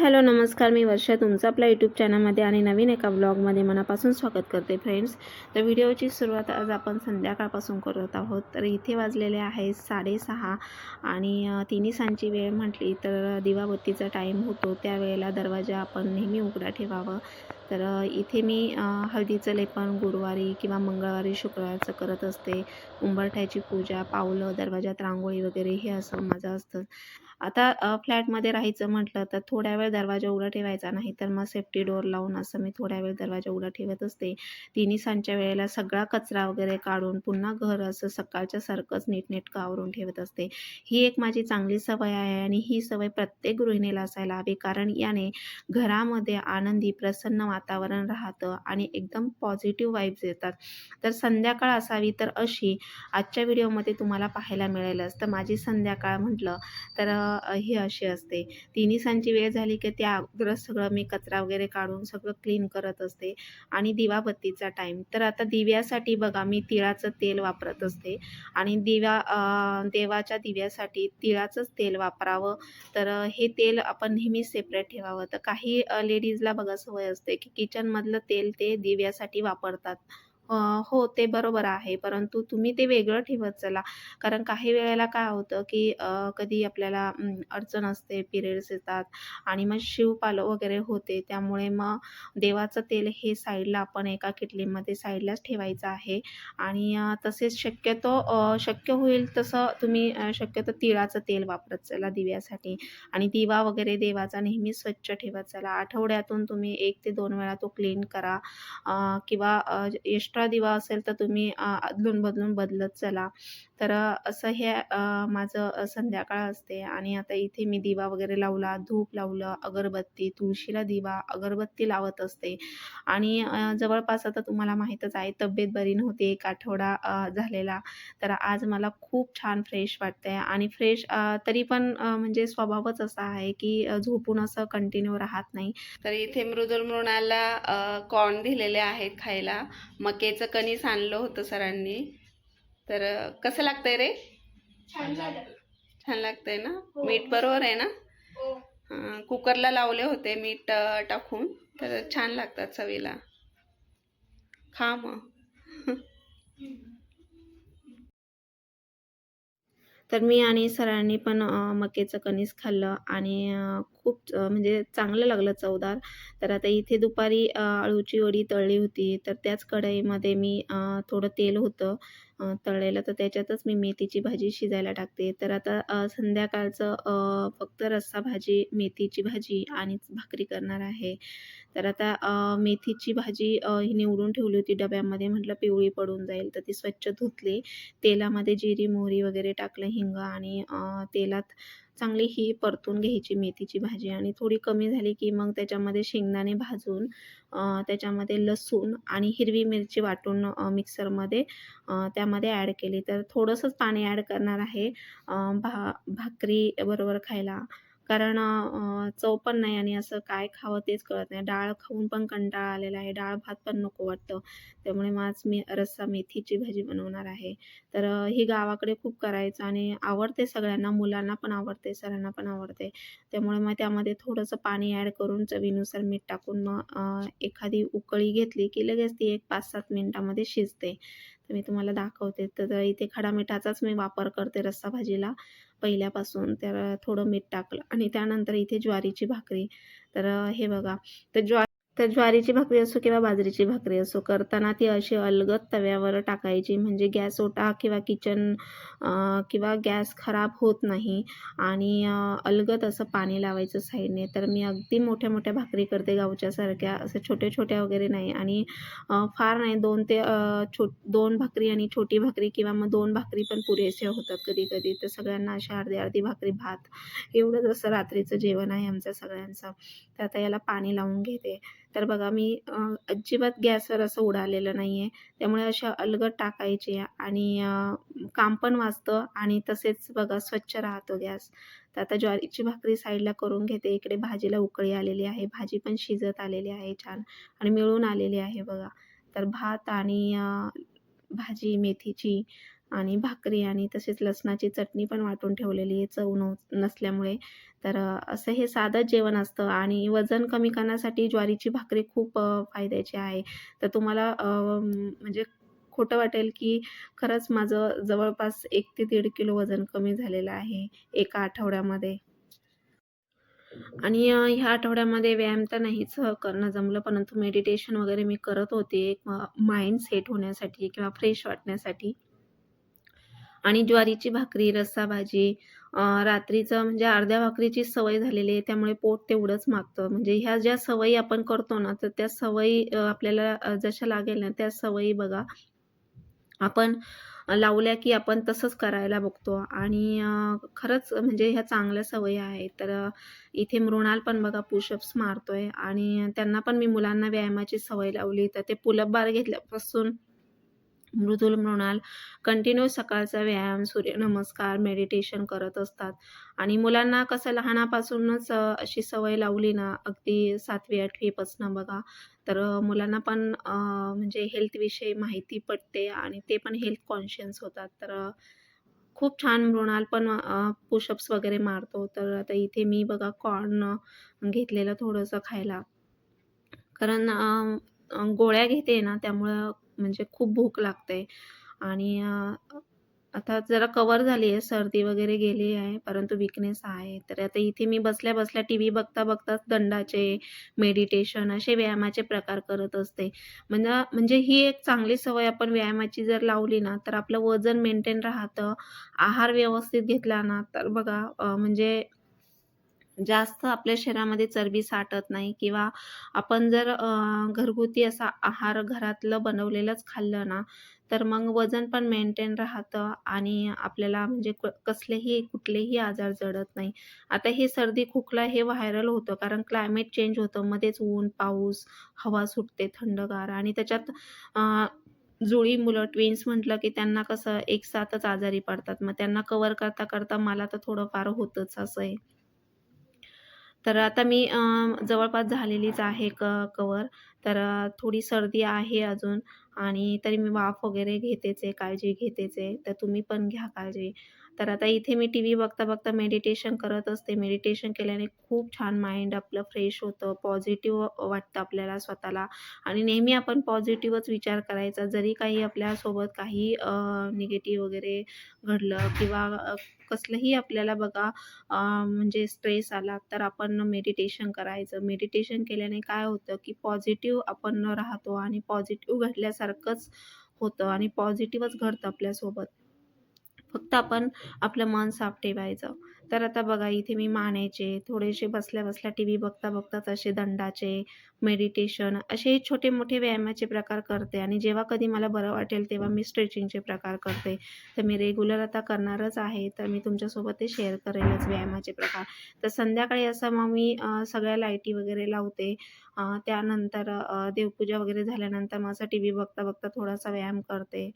Hello नमस्कार. मी वर्षा तुमचं आपल्या यूट्यूब चॅनलमध्ये आणि नवीन एका ब्लॉगमध्ये मनापासून स्वागत करते फ्रेंड्स तर व्हिडिओची सुरुवात आज आपण संध्याकाळपासून करत आहोत. तर इथे वाजलेले आहे साडेसहा आणि तिन्ही सांची वेळ म्हटली तर दिवाबत्तीचा टाईम होतो. त्यावेळेला दरवाजा आपण नेहमी उघडा ठेवावं. तर इथे मी हळदीचं लेपन गुरुवारी किंवा मंगळवारी शुक्रवारचं करत असते. उंबरठ्याची पूजा पावलं दरवाजात रांगोळी वगैरे हे असं माझं असतं. आता फ्लॅटमध्ये राहायचं म्हटलं तर थोड्या वेळ दरवाजा उघडा ठेवायचा नाही तर मग सेफ्टी डोअर लावून असं मी थोड्या वेळ दरवाजा उघडा ठेवत असते. तिन्ही सांच्या वेळेला सगळा कचरा वगैरे काढून पुन्हा घर असं सकाळच्या सारखंच नीटनेटकं आवरून ठेवत असते. ही एक माझी चांगली सवय आहे आणि ही सवय प्रत्येक गृहिणीला असायला हवी कारण याने घरामध्ये आनंदी प्रसन्न वातावरण राहतं आणि एकदम पॉझिटिव्ह वाईब्स येतात. तर संध्याकाळ असावी तर अशी आजच्या व्हिडिओमध्ये तुम्हाला पाहायला मिळेलच. तर माझी संध्याकाळ म्हटलं तर ही अशी असते. तिन्ही सांची वेळ झाली की त्या अगोदरच सगळं मी कचरा वगैरे काढून सगळं क्लीन करत असते आणि दिवाबत्तीचा टाईम तर आता दिव्यासाठी बघा मी तिळाचं तेल वापरत असते आणि दिव्या देवाच्या दिव्यासाठी तिळाचंच तेल वापरावं. तर हे तेल आपण नेहमी सेपरेट ठेवावं. तर काही लेडीजला बघा सवय असते की किचनमधलं तेल ते दिव्यासाठी वापरतात. हो ते बरोबर आहे. परंतु तुम्ही ते वेगळं ठेवत चला. कारण काही वेळेला काय होतं की कधी आपल्याला अडचण असते पिरियड्स येतात आणि मग शिवपाल वगैरे होते. त्यामुळे मग देवाचं तेल हे साईडला आपण एका किटलीमध्ये साईडलाच ठेवायचं आहे. आणि तसेच शक्यतो शक्य होईल तसं तुम्ही शक्यतो तिळाचं तेल वापरत चला दिव्यासाठी. आणि दिवा वगैरे देवाचा नेहमी स्वच्छ ठेवत चला. आठवड्यातून तुम्ही एक ते दोन वेळा तो क्लीन करा. किंवा एक्स्ट्रा दिवा असेल तर तुम्ही अदलून बदलून बदलत चला. तर असं हे माझं संध्याकाळ असते. आणि आता इथे मी दिवा वगैरे लावला धूप लावलं अगरबत्ती तुळशीला दिवा अगरबत्ती लावत असते. आणि जवळपास आता तुम्हाला माहीतच आहे तब्येत बरी नव्हती एक आठवडा झालेला. तर आज मला खूप छान फ्रेश वाटतंय. आणि फ्रेश तरी पण म्हणजे स्वभावच असा आहे की झोपून असं कंटिन्यू राहत नाही. तर इथे मृदुल मृणाला कॉर्न दिलेले आहेत खायला. मकेचं कणीस आणलं होतं सरांनी. तर कसं लागतंय रे? छान लागतंय ना? हो. मीठ बरोबर आहे ना? हो. कुकरला लावले होते मीठ टाकून. तर छान लागतात चवीला. खा मग. तर मी आणि सरांनी पण मकेचं कणीस खाल्लं आणि खूप म्हणजे चांगलं लागलं चवदार. तर आता इथे दुपारी अळूची वडी तळली होती. तर त्याच कढईमध्ये मी थोडं तेल होतं. अं, तळलेलं तर त्याच्यातच मी मेथीची भाजी शिजायला टाकते. तर आता संध्याकाळचं फक्त रस्सा भाजी मेथीची भाजी आणि भाकरी करणार आहे. तर आता मेथीची भाजी ही निवडून ठेवली होती डब्यामध्ये म्हटलं पिवळी पडून जाईल. तर ती स्वच्छ धुतली. तेलामध्ये जिरी मोहरी वगैरे टाकलं हिंग आणि तेलात चांगली ही परतून घ्यायची मेथीची भाजी आणि थोडी कमी झाली की मग त्याच्यामध्ये शेंगदाणे भाजून त्याच्यामध्ये लसूण आणि हिरवी मिरची वाटून मिक्सरमध्ये त्यामध्ये ॲड केली. तर थोडंसंच पाणी ॲड करणार आहे भा भाकरी बरोबर खायला. कारण चव पण नाही आणि असं काय खावं तेच कळत नाही. डाळ खाऊन पण कंटाळा आलेला आहे. डाळ भात पण नको वाटतं. त्यामुळे माझ आज मी रस्सा मेथीची भाजी बनवणार आहे. तर ही गावाकडे खूप करायचं आणि आवडते सगळ्यांना. मुलांना पण आवडते सरांना पण आवडते. त्यामुळे मग त्यामध्ये थोडंसं पाणी ॲड करून चवीनुसार मीठ टाकून मग एखादी उकळी घेतली की लगेच ती एक पाच सात मिनटामध्ये शिजते. तर मी तुम्हाला दाखवते. तर इथे खडा मिठाचाच मी वापर करते रस्सा भाजीला. पहिल्यापासून तर थोडं मीठ टाकलं आणि त्यानंतर इथे ज्वारीची भाकरी. तर हे बघा. तर ज्वा तर ज्वारीची भाकरी असो किंवा बाजरीची भाकरी असो करताना ती अशी अलगद तव्यावर टाकायची. म्हणजे गॅस ओटा किंवा किचन किंवा गॅस खराब होत नाही आणि अलगद असं पाणी लावायचं साईडने. तर मी अगदी मोठ्या मोठ्या भाकरी करते गावच्यासारख्या. असं छोट्या छोट्या वगैरे नाही. आणि फार नाही. दोन ते छो दोन भाकरी आणि छोटी भाकरी किंवा मग दोन भाकरी पण पुरेसे होतात कधी कधी तर सगळ्यांना अशा अर्धी अर्धी भाकरी भात एवढंच असं रात्रीचं जेवण आहे आमचं सगळ्यांचं. तर आता याला पाणी लावून घेते. तर बघा मी अजिबात गॅसवर असं उडालेलं नाही आहे त्यामुळे अशा अलगद टाकायचे आणि काम पण वाचतं आणि तसेच बघा स्वच्छ राहतो गॅस. तर आता ज्वारीची भाकरी साईडला करून घेते. इकडे भाजीला उकळी आलेली आहे. भाजी पण शिजत आलेली आहे छान आणि मिळून आलेली आहे बघा. तर भात आणि भाजी मेथीची आणि भाकरी आणि तसेच लसणाची चटणी पण वाटून ठेवलेली आहे चव नव नसल्यामुळे तर असं हे साधंच जेवण असतं आणि वजन कमी करण्यासाठी ज्वारीची भाकरी खूप फायद्याची आहे तर तुम्हाला म्हणजे खोटं वाटेल की खरंच माझं जवळपास एक ते दीड किलो वजन कमी झालेलं आहे एका आठवड्यामध्ये. आणि ह्या आठवड्यामध्ये व्यायाम तर नाहीच करणं जमलं, परंतु मेडिटेशन वगैरे मी करत होते. एक माइंड सेट होण्यासाठी किंवा फ्रेश वाटण्यासाठी. आणि ज्वारीची भाकरी, रस्सा भाजी रात्रीचं म्हणजे अर्ध्या भाकरीची सवय झालेली आहे, त्यामुळे पोट तेवढंच मागतं. म्हणजे ह्या ज्या सवयी आपण करतो ना, तर त्या सवयी आपल्याला जशा लागेल ना, त्या सवयी बघा आपण लावल्या की आपण तसंच करायला बघतो आणि खरंच म्हणजे ह्या चांगल्या सवयी आहेत. तर इथे मृणाल पण बघा पुशअप्स मारतोय आणि त्यांना पण मी मुलांना व्यायामाची सवय लावली. तर ते पुलअप बार घेतल्यापासून मृदुल मृणाल कंटिन्यू सकाळचा व्यायाम, सूर्यनमस्कार, मेडिटेशन करत असतात आणि मुलांना कसं लहानापासूनच अशी सवय लावली ना, अगदी सातवी आठवीपासनं बघा, तर मुलांना पण म्हणजे हेल्थविषयी माहिती पडते आणि ते पण हेल्थ कॉन्शियस होतात. तर खूप छान मृणाल पण पुशअप्स वगैरे मारतो. तर आता इथे मी बघा कॉर्न घेतलेलं थोडंसं खायला. कारण गोळ्या घेते ना, त्यामुळं म्हणजे खूप भूक लागते आणि आता जरा कवर झाली आहे, सर्दी वगैरे गेली आहे, परंतु विकनेस आहे. तर आता इथे मी बसल्या-बसल्या टी व्ही बघता-बघताच दंडाचे, मेडिटेशन असे व्यायामाचे प्रकार करत असते. म्हणजे म्हणजे ही एक चांगली सवय आपण व्यायामाची जर लावली ना, तर आपलं वजन मेंटेन राहतं. आहार व्यवस्थित घेतला ना, तर बघा म्हणजे जास्त आपल्या शरीरामध्ये चरबी साठत नाही किंवा आपण जर घरगुती असा आहार घरातलं बनवलेलंच खाल्लं ना, तर मग वजन पण मेंटेन राहतं आणि आपल्याला म्हणजे क कसलेही कुठलेही आजार जडत नाही. आता हे सर्दी, खोकला हे व्हायरल होतं कारण क्लायमेट चेंज होतं. मध्येच ऊन, पाऊस, हवा सुटते थंडगार आणि त्याच्यात जुळी मुलं ट्विन्स म्हटलं की त्यांना कसं एकसाथच आजारी पडतात. मग त्यांना कवर करता-करता मला तर थोडंफार होतंच असं आहे. तर आता मी जवळपास झालेलीच आहे क कवर तर थोडी सर्दी आहे अजून आणि तरी मी वाफ वगैरे घेतेच आहे, काळजी घेतेच आहे. तर तुम्ही पण घ्या काळजी. तर आता इथे मी टी व्ही बघता-बघता मेडिटेशन करत असते. मेडिटेशन केल्याने खूप छान माइंड आपलं फ्रेश होतं, पॉझिटिव्ह वाटतं आपल्याला स्वतःला आणि नेहमी आपण पॉझिटिव्हच विचार करायचा. जरी काही आपल्यासोबत काही निगेटिव्ह वगैरे घडलं किंवा कसलंही आपल्याला बघा म्हणजे स्ट्रेस आला तर आपण मेडिटेशन करायचं. मेडिटेशन केल्याने काय होतं, की पॉझिटिव्ह आपण राहतो आणि पॉझिटिव्ह घडल्यासारखंच होतं आणि पॉझिटिव्हच घडतं आपल्यासोबत. फक्त आपण आपलं मन साफ ठेवायचं. तर आता बघा इथे मी मानेचे, थोडेसे बसल्या-बसल्या टी व्ही बघता-बघताच असे दंडाचे, मेडिटेशन असे छोटे-मोठे व्यायामाचे प्रकार करते आणि जेव्हा कधी मला बरं वाटेल तेव्हा मी स्ट्रेचिंगचे प्रकार करते. तर मी रेग्युलर आता करणारच आहे. तर मी तुमच्यासोबत ते शेअर करेलच व्यायामाचे प्रकार. तर संध्याकाळी असं मग मी सगळ्या लाईटी वगैरे लावते. त्यानंतर देवपूजा वगैरे झाल्यानंतर मग असं टीव्ही बघता-बघता थोडासा व्यायाम करते.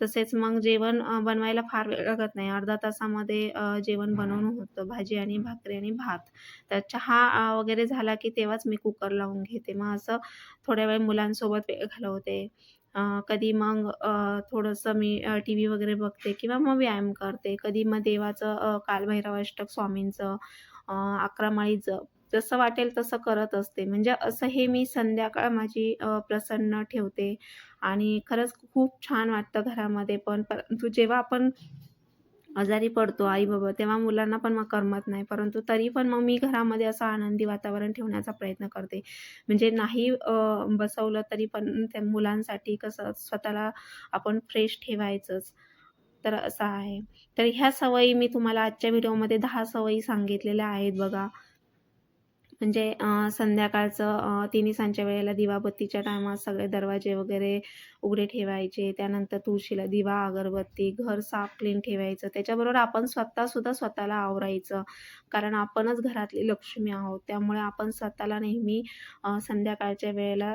तसेच मग जेवण बनवायला फार वेळ लागत नाही. अर्ध्या तासामध्ये जेवण बनवून होतं. भाजी आणि भाकरी आणि भात. तर चहा वगैरे झाला की तेव्हाच मी कुकर लावून घेते. मग असं थोड्या वेळ मुलांसोबत वेळ घालवते. कधी मग थोडंसं मी अ, टीव्ही वगैरे बघते किंवा मग व्यायाम करते. कधी मग देवाचं अ, कालभैरवाष्टक स्वामींचं, अ, 11 माळी जप जसं वाटेल तसं करत असते. म्हणजे असं हे मी संध्याकाळ माझी प्रसन्न ठेवते आणि खरंच खूप छान वाटतं घरामध्ये पण. परंतु जेव्हा आपण आजारी पडतो आई-बाबा, तेव्हा मुलांना पण मग करमत नाही. परंतु तरी पण मग मी घरामध्ये असं आनंदी वातावरण ठेवण्याचा प्रयत्न करते. म्हणजे नाही बसवलं तरी पण त्या मुलांसाठी कसं स्वतःला आपण फ्रेश ठेवायचंच. तर असं आहे. तर ह्या सवयी मी तुम्हाला आजच्या व्हिडिओमध्ये दहा सवयी सांगितलेल्या आहेत बघा. म्हणजे संध्याकाळचं तिन्ही सांजच्या वेळेला दिवाबत्तीच्या टायमात सगळे दरवाजे वगैरे उघडे ठेवायचे. त्यानंतर तुळशीला दिवा, अगरबत्ती, घर साफ क्लीन ठेवायचं. त्याच्याबरोबर आपण स्वतःसुद्धा स्वतःला आवरायचं. कारण आपणच घरातली लक्ष्मी आहोत. त्यामुळे आपण स्वतःला नेहमी संध्याकाळच्या वेळेला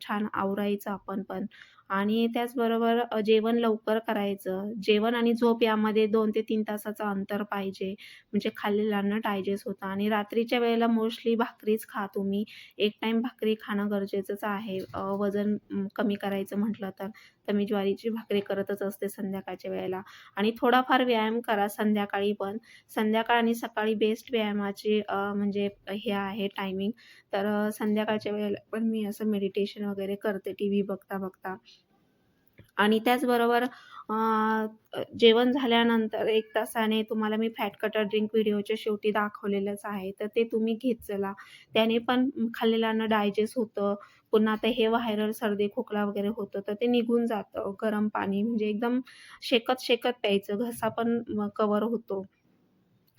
छान आवरायचं आपण पण. आणि त्याचबरोबर जेवण लवकर करायचं. जेवण आणि झोप यामध्ये दोन ते तीन तासाचं अंतर पाहिजे. म्हणजे खाल्लेलं अन्न डायजेस्ट होतं आणि रात्रीच्या वेळेला मोस्टली भाकरीच खा तुम्ही. एक टाईम भाकरी खाणं गरजेचंच आहे. वजन कमी करायचं म्हटलं तर. तर मी ज्वारीची भाकरी करतच असते संध्याकाळच्या वेळेला आणि थोडाफार व्यायाम करा संध्याकाळी पण. संध्याकाळ आणि सकाळी बेस्ट व्यायामाची म्हणजे हे आहे टायमिंग. तर संध्याकाळच्या वेळेला पण मी असं मेडिटेशन वगैरे करते टी व्ही बघता-बघता. आणि त्याचबरोबर जेवण झाल्यानंतर एक तासाने तुम्हाला मी फॅट कटर ड्रिंक व्हिडिओच्या शेवटी दाखवलेलंच आहे. तर ते तुम्ही घेत चला. त्याने पण खाल्लेलं अन्न डायजेस्ट होतं. पुन्हा आता हे व्हायरल सर्दी, खोकला वगैरे होतं, तर ते निघून जातं. गरम पाणी म्हणजे एकदम शेकत-शेकत प्यायचं. घसा पण कव्हर होतो.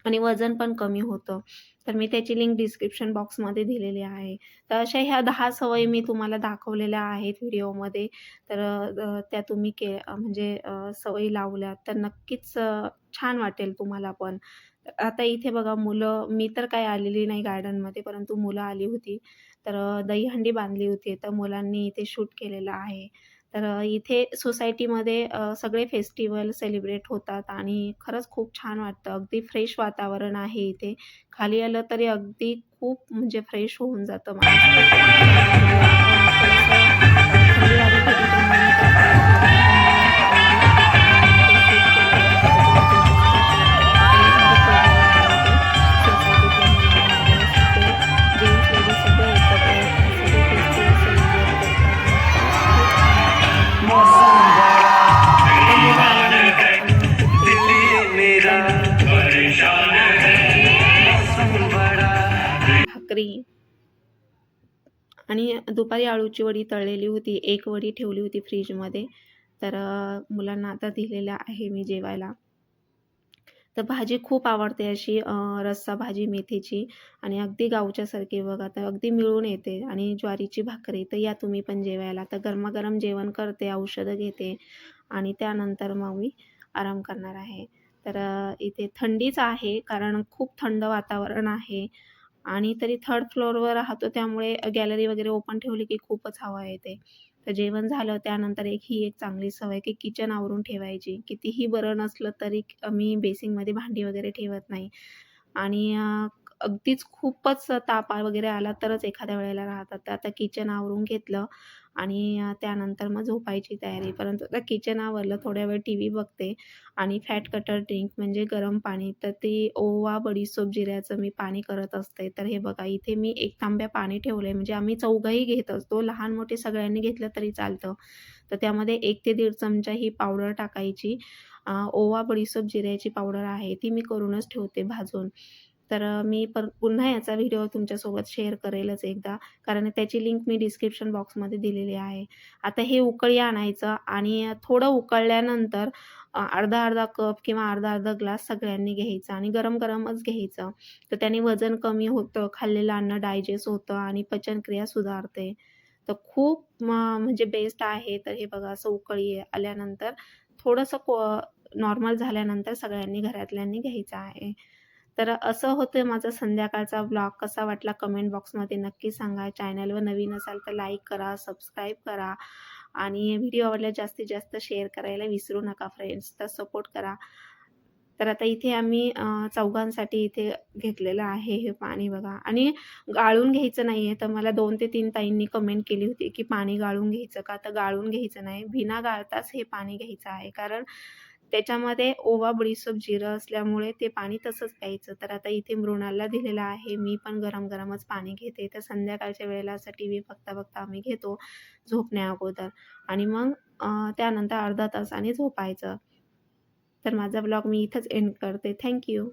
आणि वजन पण कमी होतं. तर मी त्याची लिंक डिस्क्रिप्शन बॉक्समध्ये दिलेली आहे. तर अशा ह्या दहा सवयी मी तुम्हाला दाखवलेल्या आहेत व्हिडिओमध्ये. तर त्या तुम्ही के म्हणजे सवयी लावल्यात तर नक्कीच छान वाटेल तुम्हाला पण. आता इथे बघा मुलं मी तर काही आलेली नाही गार्डनमध्ये, परंतु मुलं आली होती. तर दहीहंडी बांधली होती. तर मुलांनी इथे शूट केलेलं आहे. तर इथे सोसायटीमध्ये सगळे फेस्टिवल सेलिब्रेट होतात आणि खरंच खूप छान वाटतं. अगदी फ्रेश वातावरण आहे इथे. खाली आलं तरी अगदी खूप म्हणजे फ्रेश होऊन जातं मला दुपारी आळूची वडी तळलेली होती. एक वडी ठेवली होती फ्रीजमध्ये तर मुलांना आता दिलेलं आहे मी जेवायला. तर भाजी खूप आवडते अशी रस्सा भाजी मेथीची आणि अगदी गावच्यासारखी बघा तर अगदी मिळून येते आणि ज्वारीची भाकरी. तर या तुम्ही पण जेवायला. तर गरमागरम जेवण करते, औषधं घेते आणि त्यानंतर मग मी आराम करणार आहे. तर इथे थंडीच आहे कारण खूप थंड वातावरण आहे आणि तरी थर्ड फ्लोअरवर राहतो त्यामुळे गॅलरी वगैरे ओपन ठेवली की खूपच हवा येते. तर जेवण झालं त्यानंतर एक ही एक चांगली सवय की किचन आवरून ठेवायची. कितीही बरं नसलं तरी मी बेसिनमध्ये भांडी वगैरे ठेवत नाही आणि अगदीच खूपच ताप वगैरे आला तरच एखाद्या वेळेला राहतात. तर आता किचन आवरून घेतलं आणि त्यानंतर मग झोपायची तयारी. परंतु आता किचन आवरलं, थोड्या वेळ टी व्ही बघते आणि फॅट कटर ड्रिंक म्हणजे गरम पाणी. तर ते ओवा, बडीसोप जिऱ्याचं मी पाणी करत असते. तर हे बघा इथे मी एक तांब्या पाणी ठेवलंय म्हणजे आम्ही चौघंही घेत असतो. लहान-मोठे सगळ्यांनी घेतलं तरी चालतं. तर त्यामध्ये एक ते दीड चमचा ही पावडर टाकायची. ओवा, बडीसोप जिऱ्याची पावडर आहे ती मी करूनच ठेवते भाजून. तर मी पर पुन्हा याचा व्हिडिओ तुमच्यासोबत शेअर करेलच एकदा, कारण त्याची लिंक मी डिस्क्रिप्शन बॉक्समध्ये दिलेली आहे. आता हे उकळी आणायचं आणि थोडं उकळल्यानंतर अर्धा-अर्धा कप किंवा अर्धा-अर्धा ग्लास सगळ्यांनी घ्यायचा आणि गरम-गरमच घ्यायचं. तर त्याने वजन कमी होतं, खाल्लेलं अन्न डायजेस्ट होतं आणि पचनक्रिया सुधारते. तर खूप म म्हणजे बेस्ट आहे. तर हे बघा असं उकळी आल्यानंतर थोडंसं को नॉर्मल झाल्यानंतर सगळ्यांनी घरातल्यांनी घ्यायचं आहे. तर असं होतं माझा संध्याकाळचा ब्लॉग कसा वाटला कमेंट बॉक्समध्ये नक्की सांगा. चॅनलवर नवीन असाल तर लाईक करा, सबस्क्राईब करा आणि व्हिडिओ आवडल्यास जास्तीत जास्त शेअर करायला विसरू नका फ्रेंड्स. तर सपोर्ट करा. तर आता इथे आम्ही चौघांसाठी इथे घेतलेलं आहे हे पाणी बघा आणि गाळून घ्यायचं नाही आहे. तर मला दोन ते तीन ताईंनी कमेंट केली होती, की पाणी गाळून घ्यायचं का? तर गाळून घ्यायचं नाही. बिना गाळताच हे पाणी घ्यायचं आहे. कारण त्याच्यामध्ये ओवा, बडीसोप जिरं असल्यामुळे ते पाणी तसंच प्यायचं. तर आता इथे मृणालला दिलेलं आहे. मी पण गरम-गरमच पाणी घेते. तर संध्याकाळच्या वेळेला असं टी व्ही बघता-बघता आम्ही घेतो झोपण्याअगोदर आणि मग त्यानंतर अर्धा तासाने झोपायचं. तर माझा ब्लॉग मी इथंच एंड करते. थँक्यू